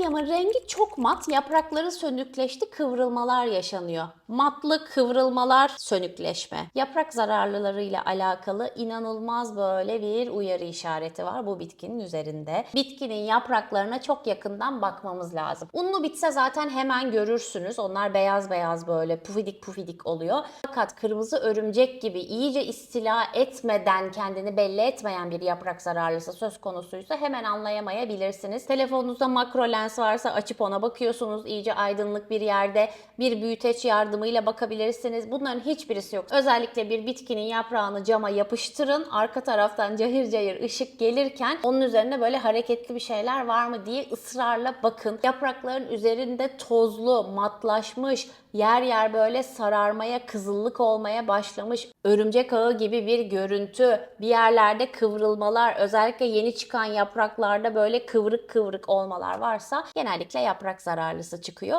Trakya'mın rengi çok mat, yaprakları sönükleşti, kıvrılmalar yaşanıyor. Matlık, kıvrılmalar, sönükleşme. Yaprak zararlılarıyla alakalı inanılmaz böyle bir uyarı işareti var bu bitkinin üzerinde. Bitkinin yapraklarına çok yakından bakmamız lazım. Unlu bitse zaten hemen görürsünüz. Onlar beyaz beyaz böyle pufidik pufidik oluyor. Fakat kırmızı örümcek gibi iyice istila etmeden kendini belli etmeyen bir yaprak zararlısı söz konusuysa hemen anlayamayabilirsiniz. Telefonunuzda makro lens varsa açıp ona bakıyorsunuz. İyice aydınlık bir yerde bir büyüteç yardımıyla bakabilirsiniz. Bunların hiçbirisi yok. Özellikle bir bitkinin yaprağını cama yapıştırın. Arka taraftan cayır cayır ışık gelirken onun üzerinde böyle hareketli bir şeyler var mı diye ısrarla bakın. Yaprakların üzerinde tozlu, matlaşmış, yer yer böyle sararmaya, kızıllık olmaya başlamış, örümcek ağı gibi bir görüntü, bir yerlerde kıvrılmalar, özellikle yeni çıkan yapraklarda böyle kıvrık kıvrık olmalar varsa genellikle yaprak zararlısı çıkıyor.